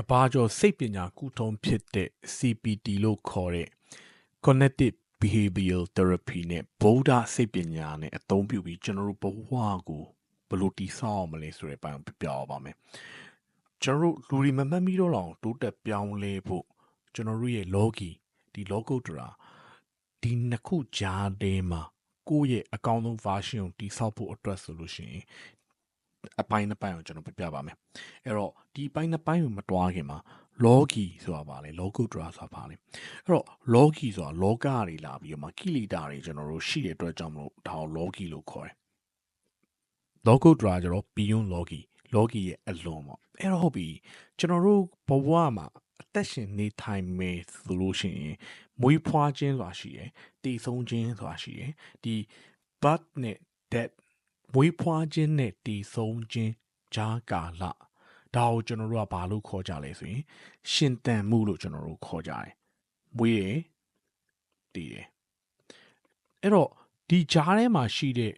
ကဘာကျော်စိတ်ပညာကုထုံးဖြစ်တဲ့ CPT လို့ခေါ်တဲ့ Cognitive Behavioral Therapy နဲ့ဗုဒ္ဓစိတ်ပညာနဲ့အသုံးပြုပြီးကျွန်တော်တို့ဘဝကိုဘယ်လိုတည်ဆောက်အောင်မလဲဆိုတဲ့ဘက်ကိုပြောပြပါမယ်ကျွန်တော်တို့လူတွေမမှတ်မိတော့လောက်တိုးတက်ပြောင်းလဲဖို့ကျွန်တော်တို့ရဲ့ logi ဒီ logo တရာဒီနှစ်ခုကြားထဲမှာကိုယ့်ရဲ့အကောင့်ဆုံး version ကိုတည်ဆောက်ဖို့အတွက်ဆိုလို့ရှိရင် အပိုင်းနှစ်ပိုင်းကိုကျွန်တော်ပြပြပါမယ်အဲ့တော့ဒီအပိုင်းနှစ်ပိုင်းကိုမတွားခင်မှာ logi ဆိုတာပါလေ logo dra ဆိုတာပါလေအဲ့တော့ logi ဆိုတာလောကတွေလာပြီးတော့မှကိလေသာတွေကျွန်တော်တို့ရှိတဲ့အတွက်ကြောင့်မလို့ဒါကို logi လို့ခေါ်တယ် logo dra ကျတော့ beyond logi logi ရဲ့အလွန်ပေါ့အဲ့တော့ဟုတ်ပြီကျွန်တော်တို့ဘဝမှာအသက်ရှင်နေထိုင်မယ်ဆိုလို့ရှိရင်မွေးဖွားခြင်းဆိုတာရှိတယ်တည်ဆုံးခြင်းဆိုတာရှိတယ်ဒီ birth နဲ့ death မွေးဖွားခြင်းနဲ့တည်ဆုံးခြင်းဂျားကာလဒါကိုကျွန်တော်တို့ကဘာလို့ခေါ်ကြလဲဆိုရင် ရှင်တန်မှုလို့ကျွန်တော်တို့ခေါ်ကြတယ်မွေးရတည်တယ်အဲ့တော့ဒီဂျားထဲမှာရှိတဲ့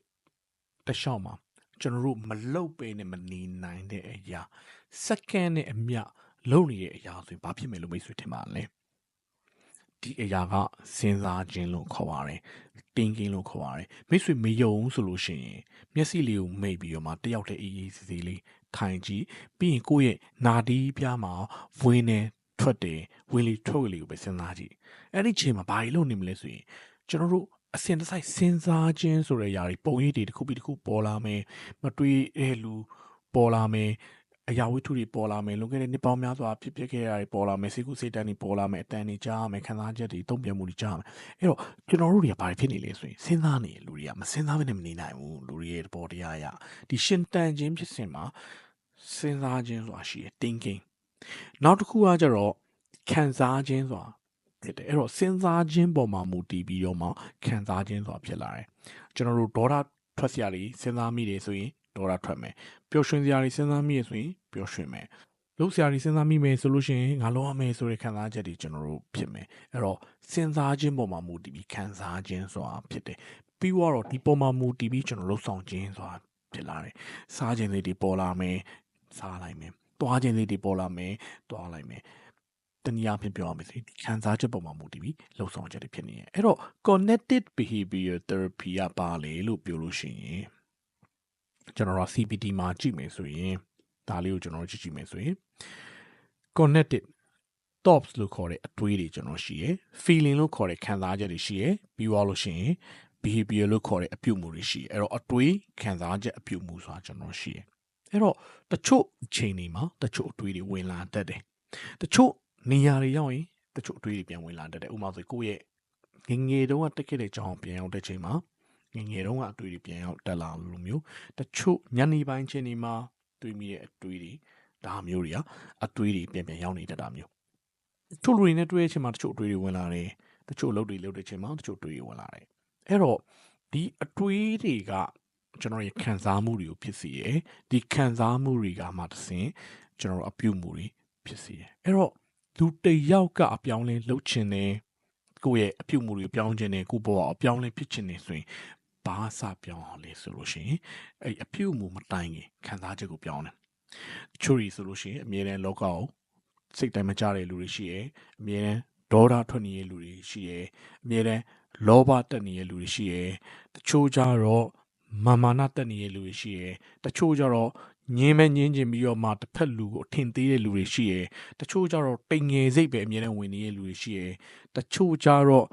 တခြားမှာကျွန်တော်တို့မလုတ်ပေးနဲ့မနေနိုင်တဲ့အရာစက္ကန့်နဲ့အမျှလုံနေတဲ့အရာဆိုရင်ဘာဖြစ်မယ်လို့မိတ်ဆွေထင်ပါလဲ ဒီအရာကစဉ်းစားခြင်းလို့ခေါ်ပါတယ်တင်းကင်းလို့ခေါ်ပါတယ်မိတ်ဆွေမယုံဆိုလို့ရှိရင်မျက်စိလေးကိုမိတ်ပြီးတော့မှတယောက်တည်းအေးအေးဆေးဆေးလေးထိုင်ကြည့်ပြီးရင်ကိုယ့်ရဲ့နာဒီပြားမှာဝင်းနေထွက်တယ်ဝင်လေထွက်လေကိုပဲစဉ်းစားကြည့်အဲ့ဒီချိန်မှာဘာလို့နေမလဲဆိုရင်ကျွန်တော်တို့အစင်တစိုက်စဉ်းစားခြင်းဆိုတဲ့ຢာတွေပုံရိပ်တွေတစ်ခုပြီးတစ်ခုပေါ်လာမယ်မတွေးတဲ့လူပေါ်လာမယ် အရာဝတ္ထုတွေပေါ်လာမယ်လွန်ခဲ့တဲ့နှစ်ပေါင်းများစွာဖြစ်ဖြစ်ခဲ့ရတာတွေပေါ်လာမယ်စိတ်ကူးစိတ်တန်းတွေပေါ်လာမယ်အတန်တွေကြားရမယ်ခံစားချက်တွေတုံ့ပြန်မှုတွေကြားရမယ်အဲ့တော့ကျွန်တော်တို့တွေကဘာဖြစ်နေလဲဆိုရင်စဉ်းစားနေလူတွေကမစဉ်းစားဘဲနဲ့မနေနိုင်ဘူးလူတွေရဲ့ပေါ်တရားအရဒီရှင်တန်ခြင်းဖြစ်စဉ်မှာစဉ်းစားခြင်းဆိုတာရှိတယ် thinking နောက်တစ်ခုကကြတော့ခံစားခြင်းဆိုတာဖြစ်တယ်အဲ့တော့စဉ်းစားခြင်းပေါ်မှာမူတည်ပြီးတော့မှခံစားခြင်းဆိုတာဖြစ်လာတယ်ကျွန်တော်တို့ဒေါသထွက်စရာတွေစဉ်းစားမိတယ်ဆိုရင် ဒေါသထွက်မယ်ပျော်ရွှင်စရာတွေစဉ်းစားမိရဆိုရင်ပျော်ရွှင်မယ်လုပ်စရာတွေစဉ်းစားမိမယ်ဆိုလို့ရှိရင်ငါလုပ်ရမယ်ဆိုတဲ့ခံစားချက်တွေကျွန်တော်တို့ဖြစ်မယ်အဲ့တော့စဉ်းစားခြင်းပေါ်မှာမူတည်ပြီးခံစားခြင်းဆိုတာဖြစ်တယ်ပြီးတော့ဒီပေါ်မှာမူတည်ပြီးကျွန်တော်လှုပ်ဆောင်ခြင်းဆိုတာဖြစ်လာတယ်စားခြင်းလေးတွေပေါ်လာမယ်စားလိုက်မယ်တွားခြင်းလေးတွေပေါ်လာမယ်တွားလိုက်မယ်တနည်းအားဖြင့်ပြောရမယ်ဆိုခံစားချက်ပေါ်မှာမူတည်ပြီးလှုပ်ဆောင်ချက်တွေဖြစ်နေတယ်အဲ့တော့ connected behavior therapy ကပါလေလို့ပြောလို့ရှိရင် ကျွန်တော်တို့ CPT မှာကြည့်မယ်ဆိုရင်ဒါလေးကိုကျွန်တော်ကြည့်ကြည့်မယ်ဆိုရင် connected thoughts လို့ခေါ်တဲ့အတွေးတွေကျွန်တော်ရှိရယ် feeling လို့ခေါ်တဲ့ခံစားချက်တွေရှိရယ်ပြီးသွားလို့ရှိရင် behavior လို့ခေါ်တဲ့အပြုအမူတွေရှိရယ်အဲ့တော့အတွေးခံစားချက်အပြုအမူဆိုတာကျွန်တော်ရှိရယ်အဲ့တော့တချို့အချိန်တွေမှာတချို့အတွေးတွေဝင်လာတတ်တယ်တချို့နေရာတွေရောက်ရင်တချို့အတွေးတွေပြန်ဝင်လာတတ်တယ်ဥပမာဆိုကိုယ့်ရဲ့ငငယ်တုန်းကတက်ခဲ့တဲ့ကြောင်းပြန်ရောက်တဲ့ချိန်မှာ ငငယ်တုန်းကအတွေ့တွေပြန်ရောက်တက်လာလို့မျိုးတချို့ညနေပိုင်းချင်းဒီမှာတွေ့မိတဲ့အတွေ့တွေဒါမျိုးတွေကအတွေ့တွေပြန်ပြန်ရောက်နေတတ်တာမျိုးတချို့လူတွေနဲ့တွေ့ရချင်းမှာတချို့အတွေ့တွေဝင်လာတယ်တချို့အလုပ်တွေလုပ်တဲ့ချင်းမှာတချို့အတွေ့တွေဝင်လာတယ်အဲ့တော့ဒီအတွေ့တွေကကျွန်တော်ရဲ့ခံစားမှုတွေကိုဖြစ်စေရယ်ဒီခံစားမှုတွေကမှတဆင်ကျွန်တော်အပြုမှုတွေဖြစ်စေရယ်အဲ့တော့လူတယောက်ကအပြောင်းလဲလှုပ်ချင်တယ်ကိုယ့်ရဲ့အပြုမှုတွေပြောင်းခြင်းနဲ့ကိုယ့်ဘဝအပြောင်းလဲဖြစ်ခြင်းနေဆိုရင် ဘာစပြောင်းအောင်လဲဆိုလို့ရှိရင်အဲ့အပြုမှုမတိုင်ခင်ခံစားချက်ကိုပြောင်းတယ်ချူရီဆိုလို့ရှိရင်အမြဲတမ်းလောကကိုစိတ်တိုင်းမကြတဲ့လူတွေရှိရယ်အမြဲတမ်းဒေါသထွက်နေတဲ့လူတွေရှိရယ်အမြဲတမ်းလောဘတက်နေတဲ့လူတွေရှိရယ်တချို့ကြတော့မာမာနတက်နေတဲ့လူတွေရှိရယ်တချို့ကြတော့ညင်းမဲ့ညင်းကျင်ပြီးတော့မှတစ်ဖက်လူကိုအထင်သေးတဲ့လူတွေရှိရယ်တချို့ကြတော့တိမ်ငယ်စိတ်ပဲအမြဲတမ်းဝင်နေတဲ့လူတွေရှိရယ်တချို့ကြတော့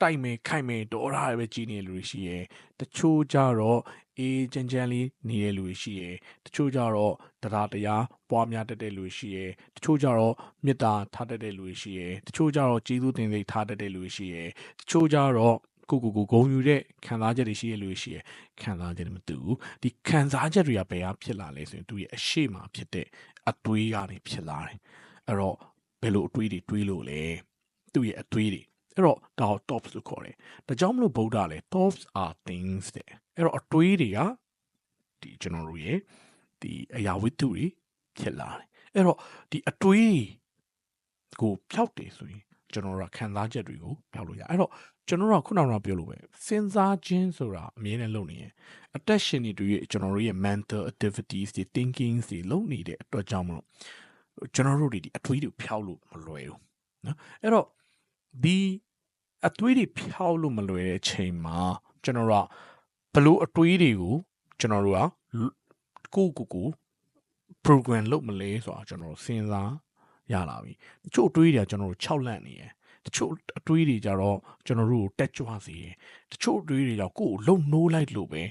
တိုက်မယ်ခိုက်မယ်ဒေါ်ရပဲကြီးနေတဲ့လူတွေရှိရယ်တချို့ကြတော့အေးချမ်းချမ်းလေးနေတဲ့လူတွေရှိရယ်တချို့ကြတော့တရားတရားပွားများတတ်တဲ့လူတွေရှိရယ်တချို့ကြတော့မေတ္တာထားတတ်တဲ့လူတွေရှိရယ်တချို့ကြတော့ကျေးဇူးတင်စိတ်ထားတတ်တဲ့လူတွေရှိရယ်တချို့ကြတော့ကိုကိုကိုဂုံယူတဲ့ခံစားချက်တွေရှိရလို့ရှိရခံစားချက်တွေမတူဘူးဒီခံစားချက်တွေကဘယ်ဟာဖြစ်လာလဲဆိုရင်သူရဲ့အရှိမဖြစ်တဲ့အတွေးကနေဖြစ်လာတယ်အဲ့တော့ဘယ်လိုအတွေးတွေတွေးလို့လဲသူ့ရဲ့အတွေးတွေ အဲ့တော့ဒါကို tops လို့ခေါ်တယ်ဒါကြောင့်မလို့ဗုဒ္ဓလည်း tops are things တဲ့အဲ့တော့အတွေးတွေကဒီကျွန်တော်တို့ရဲ့ဒီအရာဝတ္ထုတွေဖြစ်လာတယ်အဲ့တော့ဒီအတွေးကိုဖျောက်တယ်ဆိုရင်ကျွန်တော်တို့ကခံစားချက်တွေကိုဖျောက်လို့ရအဲ့တော့ကျွန်တော်တို့ကခုနကပြောလို့ပဲစဉ်းစားခြင်းဆိုတာအမြဲတမ်းလုပ်နေရင်အသက်ရှင်နေတူရဲ့ကျွန်တော်တို့ရဲ့ mental activities တွေ thinking တွေလုပ်နေတဲ့အတွက်ကြောင့်မလို့ကျွန်တော်တို့တွေဒီအတွေးတွေဖြောက်လို့မလွယ်ဘူးနော်အဲ့တော့ဒီ အတွေးတွေဖြောက်လို့မလွယ်တဲ့ချိန်မှာကျွန်တော်တို့ကဘလို့အတွေးတွေကိုကျွန်တော်တို့ကကိုကိုကို program လုပ်မလဲဆိုတာကျွန်တော်စဉ်းစားရလာပြီတချို့အတွေးတွေကကျွန်တော်တို့6လန့်နေရယ်တချို့အတွေးတွေကြတော့ကျွန်တော်တို့ကိုတက်ကြွစေရယ်တချို့အတွေးတွေကြောင့်ကိုယ်ကိုလုံနိုးလိုက်လို့ပဲ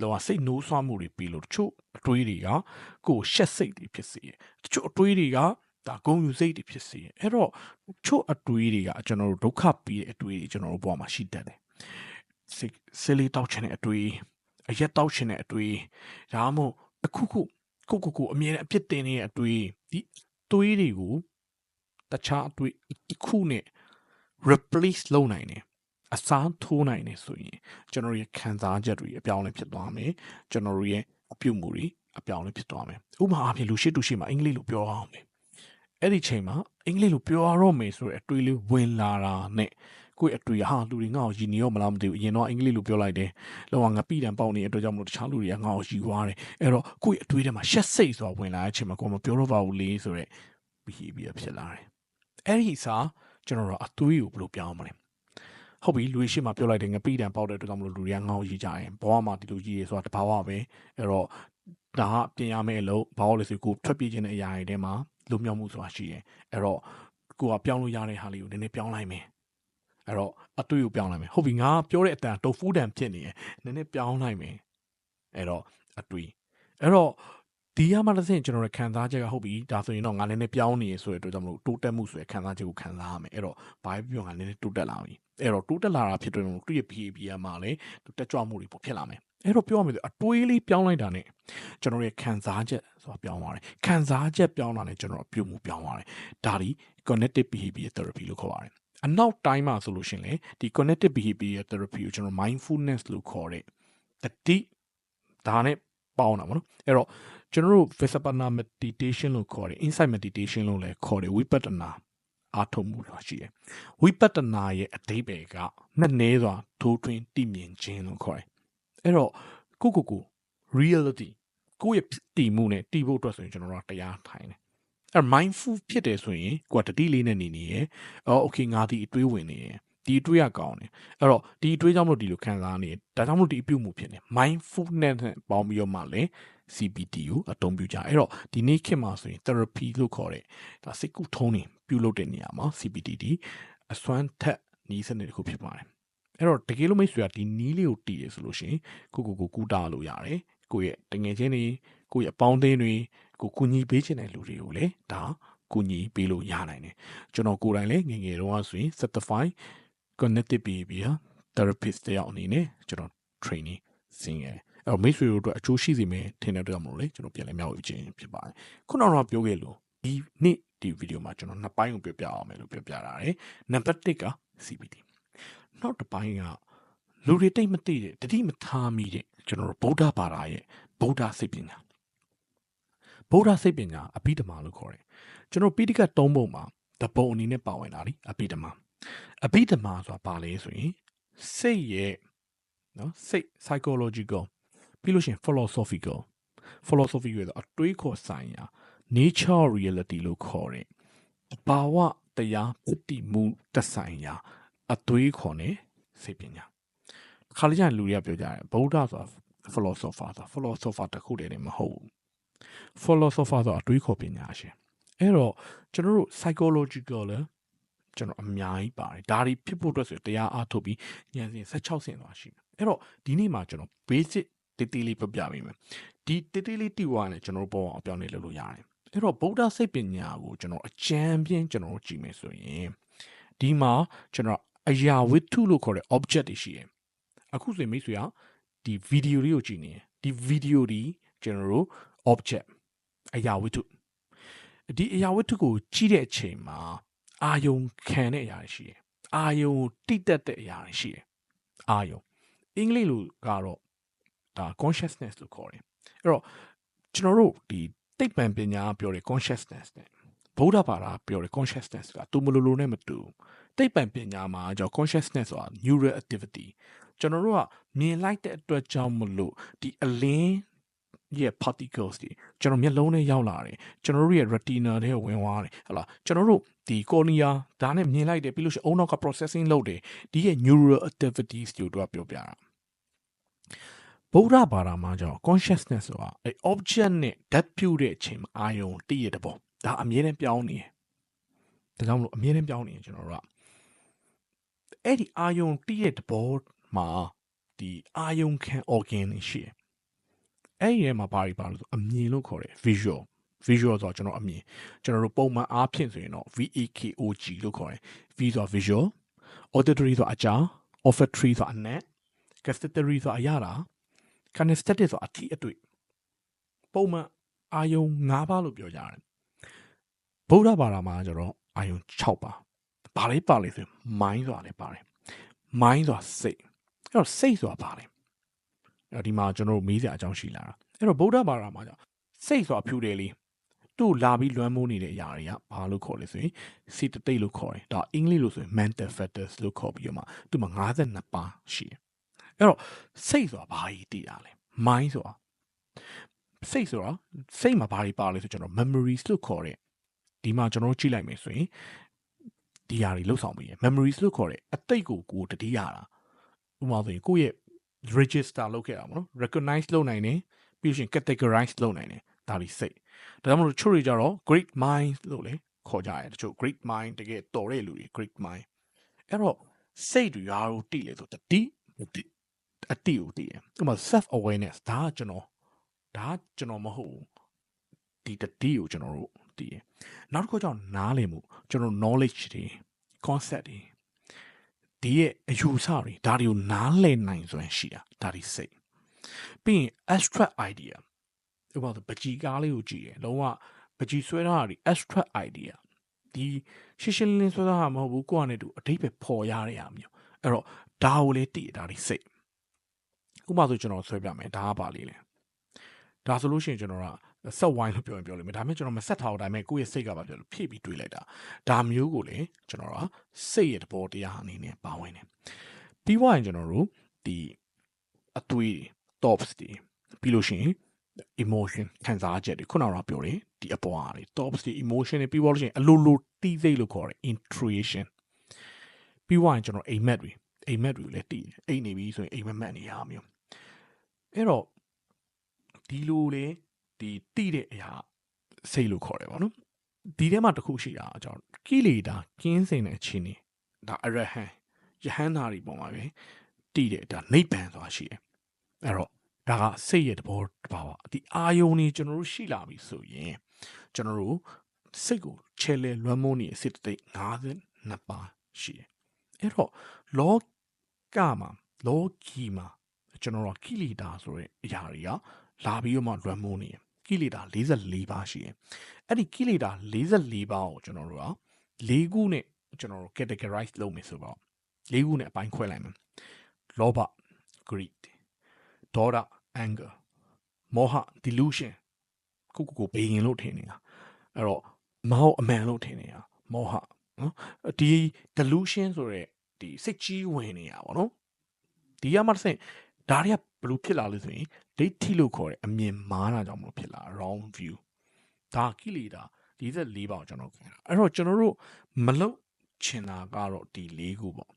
လောကစိတ်နိုးဆွမ်းမှုတွေပြီးလို့တချို့အတွေးတွေကကိုယ်ရှက်စိတ်တွေဖြစ်စေရယ်တချို့အတွေးတွေက ဒါဂုံယူစိတ်တွေဖြစ်စေရယ်အဲ့တော့ချို့အတွေးတွေကကျွန်တော်တို့ဒုက္ခပြီးတဲ့အတွေးတွေကျွန်တော်တို့ဘဝမှာရှိတတ်တယ်စိတ်စလေးတောက်ချင်တဲ့အတွေးအရက်တောက်ချင်တဲ့အတွေးဒါမှမဟုတ်အခုခုကိုကိုကိုအမြဲအပြစ်တင်နေတဲ့အတွေးဒီတွေးတွေကိုတခြားအတွေးတစ်ခုနဲ့ replace လုပ်နိုင်တယ်အစားထိုးနိုင်တယ်ဆိုရင်ကျွန်တော်ရဲ့ခံစားချက်တွေအပြောင်းလဲဖြစ်သွားမယ်ကျွန်တော်ရဲ့အပြုတ်မှုတွေအပြောင်းလဲဖြစ်သွားမယ်ဥပမာအားဖြင့်လူရှိတူရှိမှာအင်္ဂလိပ်လိုပြောအောင်မယ် အဲ့ဒီချိန်မှာအင်္ဂလိပ်လိုပြောရတော့မယ်ဆိုတဲ့အတွေ့လေးဝင်လာတာနဲ့ကိုယ့်အတွေ့ဟာလူတွေငါ့ကိုယဉ်နေရောမလားမသိဘူးအရင်တော့အင်္ဂလိပ်လိုပြောလိုက်တယ်လောကငါပြည်တံပေါက်နေတဲ့အတွက်ကြောင့်မလို့တခြားလူတွေကငါ့ကိုယူသွားတယ်အဲ့တော့ကိုယ့်အတွေ့ထဲမှာရှက်စိတ်ဆိုတာဝင်လာတဲ့အချိန်မှာကိုယ်မပြောတော့ပါဘူးလေဆိုတဲ့ behavior ဖြစ်လာတယ်အဲ့ဒီစားကျွန်တော်တို့အသွေးကိုဘယ်လိုပြောင်းမလဲဟုတ်ပြီလူရှိမှပြောလိုက်တယ်ငပိတံပေါက်တဲ့အတွက်ကြောင့်မလို့လူတွေကငေါ့ရေးကြတယ်ဘဝမှာဒီလိုကြီးရေဆိုတာတဘာဝပဲအဲ့တော့ ဒါကပြင်ရမယ့်အလုပ်ဘာလို့လဲဆိုကိုထွက်ပြေးခြင်းတဲ့အရာတွေထဲမှာလွတ်မြောက်မှုဆိုတာရှိတယ်အဲ့တော့ကိုကပြောင်းလို့ရတဲ့ဟာလေးကိုနည်းနည်းပြောင်းလိုက်မယ်အဲ့တော့အတွေ့ကိုပြောင်းလိုက်မယ်ဟုတ်ပြီငါပြောတဲ့အတန်တိုဖူးတန်ဖြစ်နေတယ်နည်းနည်းပြောင်းလိုက်မယ်အဲ့တော့အတွေ့အဲ့တော့ဒီရမှာတစ်ဆင့်ကျွန်တော်ရဲ့ခံစားချက်ကဟုတ်ပြီဒါဆိုရင်တော့ငါလည်းနည်းပြောင်းနေရဆိုတဲ့အတွက်ကြောင့်မလို့တိုးတက်မှုဆိုတဲ့ခံစားချက်ကိုခံစားရမယ်အဲ့တော့ဘာပဲပြောငါလည်းတိုးတက်လာပြီအဲ့တော့တိုးတက်လာတာဖြစ်တဲ့လို့သူ့ရဲ့ behavior မှာလည်းတက်ကြွမှုတွေပေါ့ဖြစ်လာမယ် အဲ့တော့ပြောရမယ်ဆိုအတွေးလေးပြောင်းလိုက်တာ ਨੇ ကျွန်တော်ရဲ့ခံစားချက်ဆိုတာပြောင်းသွားတယ်ခံစားချက်ပြောင်းတာ ਨੇ ကျွန်တော်ပြုမှုပြောင်းသွားတယ်ဒါဒီ cognitive behavior therapy လို့ခေါ်ပါတယ်အနောက်တိုင်းမှာဆိုလို့ရှင်လေဒီ cognitive behavior therapy ကိုကျွန်တော် mindfulness လို့ခေါ်တဲ့တတိဒါနဲ့ပေါင်းတာပေါ့နော်အဲ့တော့ကျွန်တော်တို့ Vipassana meditation လို့ခေါ်တယ် insight meditation လို့လည်းခေါ်တယ်ဝိပဿနာအားထုတ်မှုလို့ရှိတယ်ဝိပဿနာရဲ့အတိပ္ပယ်ကနှစ်နည်းစွာဒိုးထွင်းတည်မြင်ခြင်းလို့ခေါ်တယ် အဲ့တော့ကိုကိုကို reality ကိုယ့်ရဲ့တည်မှုနဲ့တည်ဖို့အတွက်ဆိုရင်ကျွန်တော်တို့တရားထိုင်တယ်အဲ့ mindful ဖြစ်တယ်ဆိုရင်ကိုကတတိလေးနဲ့နေနေရယ်အော် okay ငါဒီအတွေးဝင်နေရယ်ဒီအတွေးရကောင်းတယ်အဲ့တော့ဒီအတွေးကြောင့်မလို့ဒီလိုခံစားနေဒါကြောင့်မလို့ဒီအပြုတ်မှုဖြစ်နေ mindfulness နဲ့ပေါင်းပြီးတော့မှလည်း CBT ကိုအသုံးပြုကြအဲ့တော့ဒီနေ့ခေတ်မှာဆိုရင် therapy လို့ခေါ်တဲ့ဒါစိတ်ကူထုံးနေပြုလုပ်တဲ့နေရာမှာ CBT ဒီအစွမ်းထက်နီးစနစ်တစ်ခုဖြစ်ပါတယ် အဲ့တော့တကယ်လို့မိတ်ဆွေကဒီနီးလေးကိုတည်ရဆိုလို့ရှိရင်ကိုကိုကိုကူတာလို့ရတယ်ကိုရဲ့တငယ်ချင်းတွေကိုရဲ့အပေါင်းအသင်းတွေကိုကူညီပေးခြင်းတဲ့လူတွေကိုလည်းဒါကူညီပေးလို့ရနိုင်တယ်ကျွန်တော်ကိုယ်တိုင်လည်းငငယ်တုန်းကဆိုရင် certified cognitive behavior therapist တယောက်အနေနဲ့ကျွန်တော် training ဆင်းခဲ့အဲ့တော့မိတ်ဆွေတို့အတွက်အကျိုးရှိစေမယ်ထင်တဲ့အတွက်မလို့လေကျွန်တော်ပြန်လည်မြောက်ဝေခြင်းဖြစ်ပါတယ်ခုနကတော့ပြောခဲ့လို့ဒီနေ့ဒီဗီဒီယိုမှာကျွန်တော်နှစ်ပိုင်းကိုပြောပြအောင်မယ်လို့ပြောပြတာတယ်နံပါတ်1က CBT နောက်တစ်ပိုင်းကလူတွေတိတ်မသိတဲ့တတိမထားမိတဲ့ကျွန်တော်တို့ဗုဒ္ဓဘာသာရဲ့ဗုဒ္ဓစိတ်ပညာဗုဒ္ဓစိတ်ပညာအဘိဓမ္မာလို့ခေါ်တယ်ကျွန်တော်ပိဋကတ်၃ပုံမှာတပုံအနေနဲ့ပါဝင်တာဒီအဘိဓမ္မာအဘိဓမ္မာဆိုတာဘာလဲဆိုရင်စိတ်ရဲ့နော်စိတ် psychological ပြီးလို့ရှိရင် philosophical philosophy ရဲ့အတွေးခေါ်ဆိုင်ရာ nature reality လို့ခေါ်တဲ့ဘာဝတရားပတိမှုတဆိုင်ရာ အတွေးခေါ်နေစိတ်ပညာခါလေးကျရင်လူတွေကပြောကြတယ်ဗုဒ္ဓဆိုတာ philosopher ဆိုတာ philosopher တခုတည်းနဲ့မဟုတ်ဘူး philosopher ဆိုတာအတွေးခေါ်ပညာရှင်အဲ့တော့ကျွန်တော်တို့ psychological လဲကျွန်တော်အများကြီးပါတယ်ဒါတွေဖြစ်ဖို့အတွက်ဆိုတရားအားထုတ်ပြီးဉာဏ်စဉ်16ဆင့်သွားရှိတယ်အဲ့တော့ဒီနေ့မှာကျွန်တော် basic တေးသေးလေးပြပြပေးမယ်ဒီတေးသေးလေးတိဝါနဲ့ကျွန်တော်ဘောအောင်အပြောင်းလဲလုပ်လို့ရတယ်အဲ့တော့ဗုဒ္ဓစိတ်ပညာကိုကျွန်တော်အကျမ်းပြင်းကျွန်တော်ကြည့်မယ်ဆိုရင်ဒီမှာကျွန်တော် အရာဝတ္ထုလို့ခေါ်တဲ့ object တွေရှိတယ်အခုဆိုမိတ်ဆွေကဒီဗီဒီယိုလေးကိုကြည့်နေဒီဗီဒီယိုဒီကျွန်တော်တို့ object အရာဝတ္ထုဒီအရာဝတ္ထုကိုကြည့်တဲ့အချိန်မှာအာယုံခံတဲ့အရာတွေရှိတယ်အာယုံတိတက်တဲ့အရာတွေရှိတယ်အာယုံအင်္ဂလိပ်လိုကတော့ဒါ consciousness လို့ခေါ်တယ်အဲ့တော့ကျွန်တော်တို့ဒီသိပ္ပံပညာပြောတဲ့ consciousness နဲ့ဗုဒ္ဓဘာသာပြောတဲ့ consciousness ကတူမလိုလိုနဲ့မတူ သိပ္ပံပညာမှာကျွန်တော် consciousness ဆိုတာ neural activity ကျွန်တော်တို့ကမြင်လိုက်တဲ့အတွက်ကြောင့်မလို့ဒီအလင်းရဲ့ particles တွေကျွန်တော်မျက်လုံးထဲရောက်လာတယ်ကျွန်တော်တို့ရဲ့ retina ထဲဝင်သွားတယ်ဟလာကျွန်တော်တို့ဒီ cornea ဒါနဲ့မြင်လိုက်တယ်ပြီးလို့ရှိရင်အုံနောက်က processing လုပ်တယ်ဒီရဲ့ neural activities တွေကိုသူကပြောပြတာဗုဒ္ဓဘာသာမှာကျတော့ consciousness ဆိုတာအဲ object နဲ့ဓာတ်ပြုတဲ့အချိန်မှာအာယုံတည့်ရတဲ့ပုံဒါအမြဲတမ်းပြောင်းနေတယ်ဒါကြောင့်မလို့အမြဲတမ်းပြောင်းနေရင်ကျွန်တော်တို့က အဲ့ဒီအာယုံတည့်ရတဲ့ဘောမှာဒီအာယုံခံ organ တွေရှိတယ်အဲ့ဒီထဲမှာဘာတွေပါလို့ဆိုအမြင်လို့ခေါ်တယ် visual visual ဆိုတော့ကျွန်တော်အမြင်ကျွန်တော်တို့ပုံမှန်အားဖြင့်ဆိုရင်တော့ VAKOG လို့ခေါ်တယ် V ဆိုတော့ visual auditory ဆိုတော့အကြား olfactory ဆိုတော့အနက် gustatory ဆိုတော့အရတာ kinesthetic ဆိုတော့အထိအတွေ့ပုံမှန်အာယုံ၅ပါးလို့ပြောကြတယ်ဗုဒ္ဓဘာသာမှာကျတော့အာယုံ6ပါ ဘာလေးပါလဲဆိုရင် mind ဆိုတာလည်းပါတယ် mind ဆိုတာစိတ်အဲ့တော့စိတ်ဆိုတာဘာလဲအဲ့ဒီမှာကျွန်တော်တို့မေးစရာအကြောင်းရှိလာတာအဲ့တော့ဗုဒ္ဓဘာသာမှာကျစိတ်ဆိုတာဖြူတယ်လေသူ့လာပြီးလွမ်းမိုးနေတဲ့အရာတွေကဘာလို့ခေါ်လဲဆိုရင်စိတ်တိတ်လို့ခေါ်တယ်ဒါအင်္ဂလိပ်လို့ဆိုရင် mental factors လို့ခေါ်ပြီးတော့မှသူ့မှာ52ပါရှိတယ်အဲ့တော့စိတ်ဆိုတာဘာကြီးတည်တာလဲ mind ဆိုတာစိတ်ဆိုတာစိတ်မှာဘာတွေပါလဲဆိုကျွန်တော် memories လို့ခေါ်တဲ့ဒီမှာကျွန်တော်ကြည့်လိုက်မယ်ဆိုရင် ဒီဟာတွေလှုပ်ဆောင်ပြီးရ memories လို့ခေါ်တဲ့အတိတ်ကိုကိုတတိယတာဥပမာဆိုရင်ကိုယ့်ရဲ့ register လုပ်ခဲ့တာပေါ့နော် recognize လုပ်နိုင်တယ်ပြီးရင် categorize လုပ်နိုင်တယ်ဒါတွေစိတ်ဒါကြောင့်မလို့ချို့တွေကြတော့ great mind လို့လေခေါ်ကြတယ်တချို့ great mind တကယ်တော်တဲ့လူတွေ great mind အဲ့တော့စိတ်တွေရာတို့တိလေဆိုတတိတိအတိကိုတိရဥပမာ self awareness ဒါကကျွန်တော်ဒါကကျွန်တော်မဟုတ်ဒီတတိကိုကျွန်တော်တို့ တိရနောက်တစ်ခုကြောင့်နားလည်မှုကျွန်တော် knowledge တွေ concept တွေဒီရဲ့အယူဆတွေဒါတွေကိုနားလည်နိုင်စွမ်းရှိတာဒါတွေစိတ်ပြီးရင် abstract idea ဥပမာပကြီကားလေးကိုကြည့်ရလုံးဝပကြီဆွဲထားတာဒီ abstract idea ဒီရှင်းရှင်းလင်းလင်းဆွဲထားတာမဟုတ်ဘူးကိုယ့်အနေနဲ့တူအတိတ်ပဲပေါ်ရတဲ့အမျိုးအဲ့တော့ဒါကိုလေတည်ဒါတွေစိတ်ဥပမာဆိုကျွန်တော်ဆွဲပြမယ်ဒါကပါလေးလေဒါဆိုလို့ရှိရင်ကျွန်တော်က ဆက်ဝိုင်းလို့ပြောရင်ပြောလိမ့်မယ်ဒါပေမဲ့ကျွန်တော်မဆက်ထားတော့ဒါပေမဲ့ကိုယ့်ရဲ့စိတ်ကပါပြောလို့ဖြည့်ပြီးတွေးလိုက်တာဒါမျိုးကိုလေကျွန်တော်ကစိတ်ရဲ့သဘောတရားအနေနဲ့ပါဝင်တယ်ပြီးွားရင်ကျွန်တော်တို့ဒီအသွေး tops တွေပြီးလို့ရှိရင် emotion ခံစားချက်တွေခုနကပြောတယ်ဒီအပေါ်အားတွေ tops တွေ emotion တွေပြီးတော့လို့ရှိရင်အလိုလိုတီးစိတ်လို့ခေါ်တယ် intuition ပြီးွားရင်ကျွန်တော်အိမ်မက်တွေအိမ်မက်တွေလည်းတီးအိမ်နေပြီဆိုရင်အိမ်မက်မက်နေရမျိုးအဲ့တော့ဒီလိုလေ ဒီတိတဲ့အရာစိတ်လို့ခေါ်တယ်ဗောနော်ဒီထဲမှာတစ်ခုရှိတာအကြောင်းကိလေသာကင်းစင်တဲ့အခြေအနေဒါအရဟံယဟန္တာတွေပုံပါပဲတိတဲ့ဒါနိဗ္ဗာန်ဆိုတာရှိတယ်အဲ့တော့ဒါကစိတ်ရဲ့သဘောတဘာဝဒီအာယုန်ကြီးကျွန်တော်တို့ရှိလာပြီဆိုရင်ကျွန်တော်တို့စိတ်ကိုချဲလဲလွှမ်းမိုးနေတဲ့စိတ်တိတ်52ပါးရှိတယ်အဲ့တော့လောကမှာလောကီမှာကျွန်တော်တို့ကိလေသာဆိုတဲ့အရာတွေကလာပြီးတော့မှလွှမ်းမိုးနေတယ် ကိလေသာ44ပါးရှိတယ်အဲ့ဒီကိလေသာ44ပါးကိုကျွန်တော်တို့က၄ခုနဲ့ကျွန်တော်တို့ categorize လုပ်မယ်ဆိုတော့၄ခုနဲ့အပိုင်းခွဲလိုက်မယ်လောဘ greed ဒေါသ anger မောဟ delusion ကိုကိုကိုဘေးရင်လို့ထင်နေတာအဲ့တော့မဟုတ်အမှန်လို့ထင်နေတာမောဟနော်ဒီ delusion ဆိုတဲ့ဒီစိတ်ကြီးဝင်နေတာပေါ့နော်ဒီကမှတစ်ဆင့် ဒါတွေကဘလို့ဖြစ်လာလို့ဆိုရင်ဒိဋ္ဌိလို့ခေါ်တဲ့အမြင်မှားတာကြောင့်မလို့ဖြစ်လာ wrong view ဒါကိလေသာ44ပါကိုကျွန်တော်ခေါ်တာအဲ့တော့ကျွန်တော်တို့မလုတ်ချင်တာကတော့ဒီ၄ခုပေါ့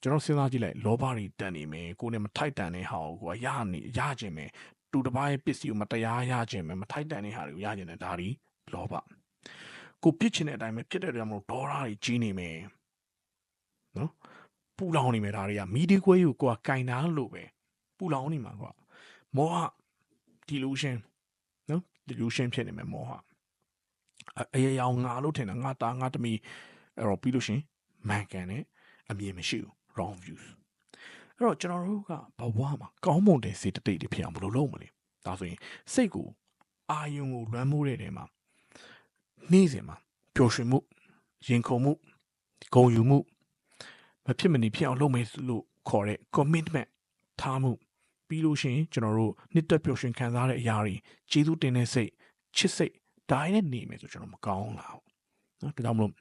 ကျွန်တော်စဉ်းစားကြည့်လိုက်လောဘတွေတန်နေမယ်ကိုယ်နဲ့မထိုက်တန်တဲ့ဟာကိုကိုကရနေရခြင်းမယ်တူတစ်ပိုင်းပစ္စည်းကိုမတရားရခြင်းမယ်မထိုက်တန်တဲ့ဟာတွေကိုရခြင်းတယ်ဒါဒီလောဘကိုပြစ်ချင်တဲ့အတိုင်းပဲဖြစ်တဲ့ကြောင့်မလို့ဒေါသတွေကြီးနေမယ်နော်ပူလောင်နေမယ်ဒါတွေကမီဒီကွဲကိုကိုကကင်တာလို့ပဲပူ လောင်နေမှာကွာမောဟ delusion နော် delusion ဖြစ်နေမယ်မောဟအရေရောင်ငါလို့ထင်တာငါတာငါတမီအဲ့တော့ပြီးလို့ရှင်မှန်ကန်တဲ့အမြင်မရှိဘူး wrong views အဲ့တော့ကျွန်တော်တို့ကဘဝမှာကောင်းမွန်တဲ့စိတ်တိတ်တွေဖြစ်အောင်ဘယ်လိုလုပ်မလဲဒါဆိုရင်စိတ်ကိုအာယုံကိုလွမ်းမိုးတဲ့နေမှာနေ့စဉ်မှာပျော်ရွှင်မှုရင်ခုန်မှုဂုဏ်ယူမှုမဖြစ်မနေဖြစ်အောင်လုပ်မယ်လို့ခေါ်တဲ့ commitment ထားမှု ပြီးလို့ရှိရင်ကျွန်တော်တို့နှစ်သက်ပျော်ရွှင်ခံစားတဲ့အရာတွေကျေးဇူးတင်တဲ့စိတ်ချစ်စိတ်ဒါရနဲ့နေမယ်ဆိုကျွန်တော်မကောင်းလားနော်ဒါကြောင့်မလို့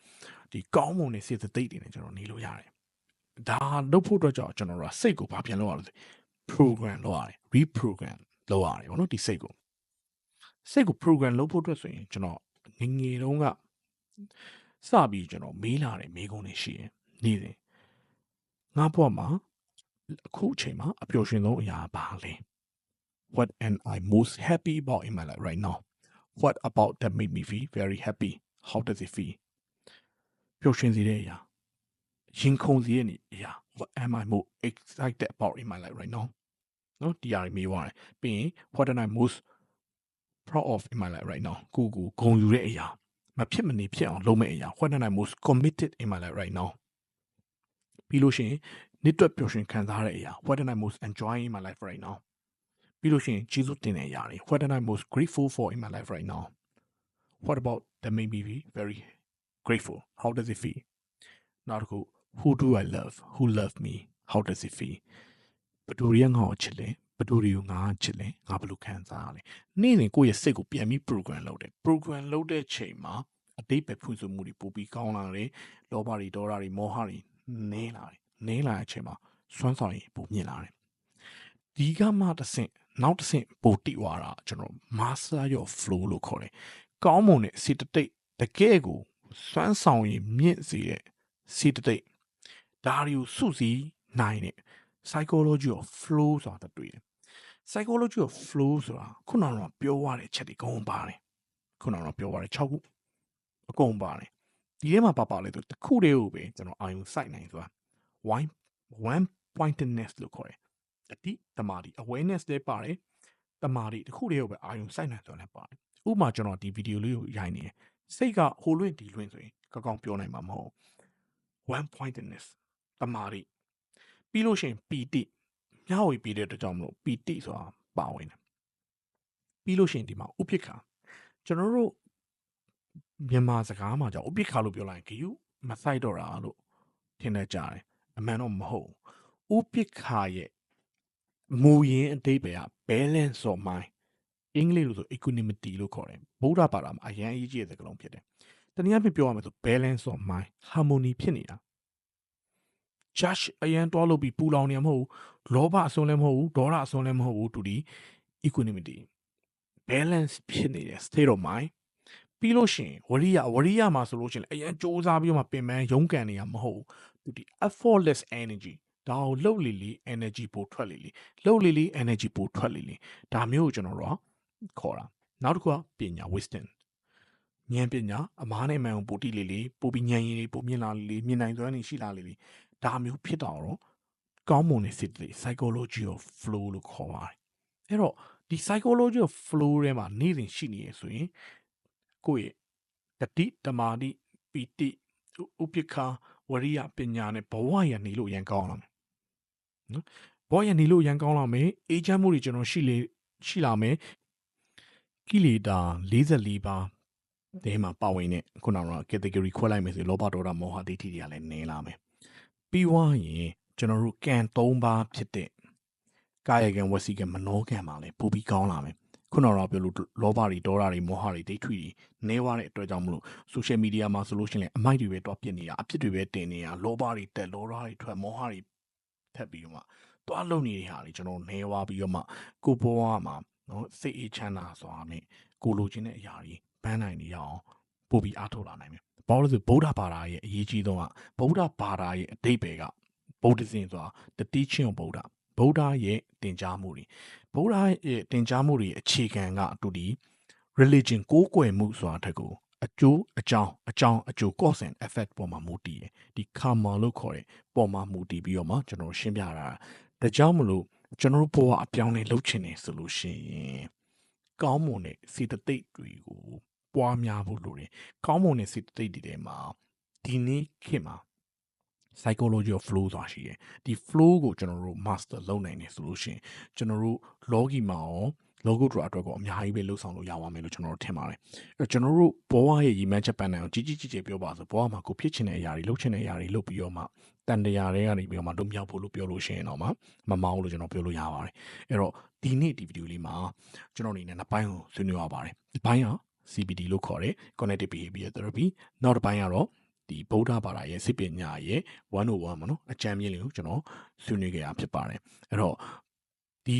ဒီကောင်းမွန်တဲ့စိတ်သိတွေနဲ့ကျွန်တော်နေလို့ရတယ်ဒါလုပ်ဖို့အတွက်ကြောင့်ကျွန်တော်တို့ကစိတ်ကိုဘာပြန်လုပ်ရလဲ program လုပ်ရတယ် reprogram လုပ်ရတယ်ဗောနော်ဒီစိတ်ကိုစိတ်ကို program လုပ်ဖို့အတွက်ဆိုရင်ကျွန်တော်ငယ်ငယ်တုန်းကစပြီးကျွန်တော်မေးလာတယ်မေးခွန်းတွေရှိရင်နေ့စဉ်ငါဘဝမှာ အခုအချိန်မှာအပျော်ရွှင်ဆုံးအရာဘာလဲ What am I most happy about in my life right now What about that made me feel very happy How does it feel ပျော်ရွှင်စေတဲ့အရာရင်ခုန်စေတဲ့အရာ What am I most excited about in my life right now နော်ဒီအရာတွေမေးသွားတယ်ပြီးရင် What am I most proud of in my life right now ကိုကိုဂုဏ်ယူတဲ့အရာမဖြစ်မနေဖြစ်အောင်လုပ်မဲ့အရာ What am I most committed in my life right now ပြီးလို့ရှိရင် နှစ်တွက်ပျော်ရွှင်ခံစားရတဲ့အရာ What am I most enjoying in my life right now ပြီးလို့ရှိရင်ကျေးဇူးတင်တဲ့အရာတွေ What am I most grateful for in my life right now What about that made me be very grateful how does it feel နောက်တစ်ခု who do I love who love me how does it feel ဘယ်သူတွေကငါ့ကိုချစ်လဲဘယ်သူတွေကိုငါချစ်လဲငါဘယ်လိုခံစားရလဲနေ့စဉ်ကိုယ့်ရဲ့စိတ်ကိုပြန်ပြီး program လုပ်တယ် program လုပ်တဲ့ချိန်မှာအတိတ်ပဲဖွင့်ဆိုမှုတွေပို့ပြီးကောင်းလာတယ်လောဘတွေဒေါသတွေမောဟတွေနည်းလာတယ် နည်းလာတဲ့အချိန်မှာစွမ်းဆောင်ရည်ပိုမြင့်လာတယ်ဒီကမှတစ်ဆင့်နောက်တစ်ဆင့်ပိုတိသွားတာကျွန်တော် master your flow လို့ခေါ်တယ်ကောင်းမွန်တဲ့စေတသိက်တကယ်ကိုစွမ်းဆောင်ရည်မြင့်စေတဲ့စေတသိက်ဒါတွေကိုစုစည်းနိုင်တဲ့ psychology of flow ဆိုတာတွေ့တယ် psychology of flow ဆိုတာခုနကတော့ပြောရတဲ့အချက်တွေအကုန်ပါတယ်ခုနကတော့ပြောရတဲ့6ခုအကုန်ပါတယ်ဒီထဲမှာပါပါလေဆိုတစ်ခုတည်းကိုပဲကျွန်တော်အာယုံစိုက်နိုင်ဆိုတာ one one pointedness လို့ခေါ်တယ်အတိတမာတိ awareness လည်းပါတယ်တမာတိတစ်ခုတည်းကိုပဲအာယုံစိုက်နိုင်ဆိုတာလည်းပါတယ်ဥပမာကျွန်တော်ဒီဗီဒီယိုလေးကိုရိုက်နေတယ်စိတ်ကဟိုလွင့်ဒီလွင့်ဆိုရင်ကောင်းကောင်းပြောနိုင်မှာမဟုတ် one pointedness တမာတိပြီးလို့ရှိရင်ပီတိမျှဝေပြီးတဲ့အတွက်ကြောင့်မလို့ပီတိဆိုတာပါဝင်တယ်ပြီးလို့ရှိရင်ဒီမှာဥပိ္ပခာကျွန်တော်တို့မြန်မာစကားမှာကြောင့်ဥပိ္ပခာလို့ပြောလိုက်ရင်ဂယုမဆိုင်တော့တာလို့ထင်တတ်ကြတယ် အမှန်တော့မဟုတ်ဥပိ္ပခာရဲ့မူရင်းအတိတ်ပဲက balance of mind အင်္ဂလိပ်လိုဆို equanimity လို့ခေါ်တယ်ဗုဒ္ဓဘာသာမှာအရန်အရေးကြီးတဲ့စကားလုံးဖြစ်တယ်တနည်းအားဖြင့်ပြောရမယ်ဆို balance of mind harmony ဖြစ်နေတာ judge အရန်တွားလို့ပြီးပူလောင်နေမှာမဟုတ်လောဘအစွန်းလည်းမဟုတ်ဘူးဒေါသအစွန်းလည်းမဟုတ်ဘူးတူဒီ equanimity balance ဖြစ်နေတဲ့ state of mind ပြီးလို့ရှိရင်ဝရိယဝရိယမှာဆိုလို့ရှိရင်အရင်စ조사ပြီးတော့မှပင်ပန်းရုန်းကန်နေရမဟုတ်ဘူး သူဒီ effortless energy ဒါကိုလှုပ်လေလေ energy ပိုထွက်လေလေလှုပ်လေလေ energy ပိုထွက်လေလေဒါမျိုးကိုကျွန်တော်တို့ခေါ်တာနောက်တစ်ခုကပညာ wisdom ဉာဏ်ပညာအမားနဲ့မှန်ကိုပိုတိလေလေပိုပြီးဉာဏ်ရည်တွေပိုမြင်လာလေလေမြင်နိုင်စွမ်းနေရှိလာလေလေဒါမျိုးဖြစ်တော့တော့ကောင်းမွန်တဲ့စိတ်တွေ psychology of flow လို့ခေါ်ပါတယ်အဲ့တော့ဒီ psychology of flow ထဲမှာနေစဉ်ရှိနေရဆိုရင်ကိုယ့်ရဲ့တတိတမာတိပီတိဥပိ္ပခာ ဝရိယပညာနဲ့ဘဝရနေလို့ရန်ကောင်းလာမယ်နော်ဘဝရနေလို့ရန်ကောင်းလာမယ်အေးချမ်းမှုတွေကျွန်တော်ရှိလေရှိလာမယ်ကိလေသာ44ပါးဒီမှာပါဝင်တဲ့ခုနက category ခွဲလိုက်မယ်ဆိုလောဘဒေါသမောဟဒိဋ္ဌိတွေကလည်းနည်းလာမယ်ပြီးွားရင်ကျွန်တော်တို့ကံ၃ပါးဖြစ်တဲ့ကာယကံဝစီကံမနောကံပါလေပိုပြီးကောင်းလာမယ် ခုနကတော့ပြောလို့လောဘတွေဒေါသတွေမောဟတွေဒိဋ္ဌိတွေနေသွားတဲ့အတွက်ကြောင့်မလို့ social media မှာဆိုလို့ရှိရင်အမိုက်တွေပဲတွားပြစ်နေတာအဖြစ်တွေပဲတင်နေတာလောဘတွေတက်လောဘတွေထွက်မောဟတွေထပ်ပြီးတော့မှတွားလုံနေတဲ့ဟာတွေကျွန်တော်နေသွားပြီးတော့မှကိုဘဝမှာနော်စိတ်အေးချမ်းသာစွာနဲ့ကိုလိုချင်တဲ့အရာတွေပန်းနိုင်နေရအောင်ပို့ပြီးအားထုတ်လာနိုင်မယ်ဘာလို့လဲဆိုဗုဒ္ဓဘာသာရဲ့အရေးကြီးဆုံးကဗုဒ္ဓဘာသာရဲ့အတိတ်ပဲကဗုဒ္ဓဇင်ဆိုတာ the teaching of Buddha ဗုဒ္ဓရဲ့တင်ကြားမှုတွေဗုဒ္ဓရဲ့တင်ကြားမှုတွေအခြေခံကအတူဒီ religion ကိုးကွယ်မှုဆိုတာတက်ကိုအကျိုးအကြောင်းအကြောင်းအကျိုး cause and effect ပေါ်မှာမူတည်တယ်ဒီ karma လို့ခေါ်တဲ့ပေါ်မှာမူတည်ပြီးတော့မှကျွန်တော်ရှင်းပြတာဒါကြောင့်မလို့ကျွန်တော်တို့ဘဝအပြောင်းလဲလုပ်ချင်တယ်ဆိုလို့ရှိရင်ကောင်းမွန်တဲ့စေတသိက်တွေကိုပွားများဖို့လိုတယ်ကောင်းမွန်တဲ့စေတသိက်တွေထဲမှာဒီနေ့ခေတ်မှာ psychology of flow ဆိုတာရှိတယ်ဒီ flow ကိုကျွန်တော်တို့ master လုပ်နိုင်တယ်ဆိုလို့ရှိရင်ကျွန်တော်တို့ logi မှာရော logo draw အတွက်ကိုအများကြီးပဲလှုပ်ဆောင်လို့ရပါမယ်လို့ကျွန်တော်တို့ထင်ပါတယ်အဲ့တော့ကျွန်တော်တို့ဘဝရဲ့ရည်မှန်းချက်ပန်းနိုင်အောင်ကြီးကြီးကြီးကြီးပြောပါဆိုဘဝမှာကိုဖြစ်ချင်တဲ့အရာတွေလုပ်ချင်တဲ့အရာတွေလုပ်ပြီးတော့မှတန်တရားတွေကနေပြီးတော့မှတို့မြောက်ဖို့လို့ပြောလို့ရှိရင်တော့မှမမောင်းလို့ကျွန်တော်ပြောလို့ရပါတယ်အဲ့တော့ဒီနေ့ဒီဗီဒီယိုလေးမှာကျွန်တော်အနေနဲ့နှစ်ပိုင်းကိုဆွေးနွေးရပါတယ်ဒီပိုင်းက CBD လို့ခေါ်တယ် cognitive behavior therapy နောက်တစ်ပိုင်းကတော့ ဒီဗုဒ္ဓဘာသာရဲ့စိတ်ပညာရဲ့101ပေါ့နော်အကြံဉာဏ်လေးကိုကျွန်တော်ဆွေးနွေးခဲ့တာဖြစ်ပါတယ်အဲ့တော့ဒီ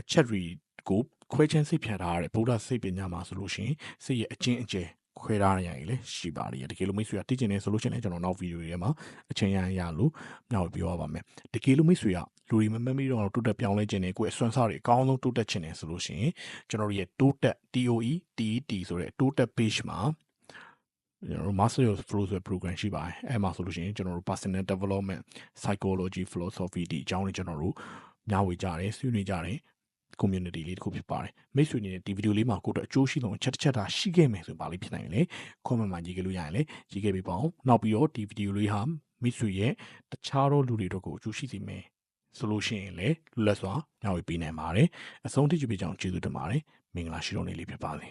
အချက်တွေကိုခွဲချမ်းစိတ်ဖြတ်ထားရတဲ့ဗုဒ္ဓစိတ်ပညာမှာဆိုလို့ရှိရင်စိတ်ရဲ့အကျဉ်းအကျယ်ခွဲထားရရင်လည်းရှိပါတယ်တကယ်လို့မိတ်ဆွေကတည်ကျင်နေဆိုလို့ရှိရင်လည်းကျွန်တော်နောက်ဗီဒီယိုတွေမှာအချိန်ရရလို့မျှဝေပြောရပါမယ်တကယ်လို့မိတ်ဆွေကလူတွေမမမီတော့တိုးတက်ပြောင်းလဲခြင်းနဲ့ကိုယ့်အစွမ်းစားတွေအကောင်းဆုံးတိုးတက်ခြင်းနဲ့ဆိုလို့ရှိရင်ကျွန်တော်ရဲ့တိုးတက် TOE TET ဆိုတဲ့တိုးတက် page မှာ ကျွန်တော် master of flow ဆိုတဲ့ program ရှိပါတယ်အဲမှာဆိုလို့ရှိရင်ကျွန်တော်တို့ personal development psychology philosophy ဒီအကြောင်းတွေကျွန်တော်တို့မျှဝေကြတယ်ဆွေးနွေးကြတယ် community လေးတစ်ခုဖြစ်ပါတယ်မိတ်ဆွေနေတဲ့ဒီဗီဒီယိုလေးမှာကိုယ့်အတွက်အကျိုးရှိဆုံးအချက်တစ်ချက်သာရှိခဲ့မယ်ဆိုပါလိမ့်ဖြစ်နိုင်တယ် comment မှာရေးခဲ့လို့ရရင်လည်းရေးခဲ့ပေးပါအောင်နောက်ပြီးတော့ဒီဗီဒီယိုလေးဟာမိတ်ဆွေရဲ့တခြားသောလူတွေတို့ကိုအကျိုးရှိစေမယ်ဆိုလို့ရှိရင်လည်းလွတ်လပ်စွာညှောက်ပေးနိုင်ပါတယ်အဆုံးထိကြည့်ပေးကြအောင်ကျေးဇူးတင်ပါတယ်မင်္ဂလာရှိတော်နေ့လေးဖြစ်ပါစေ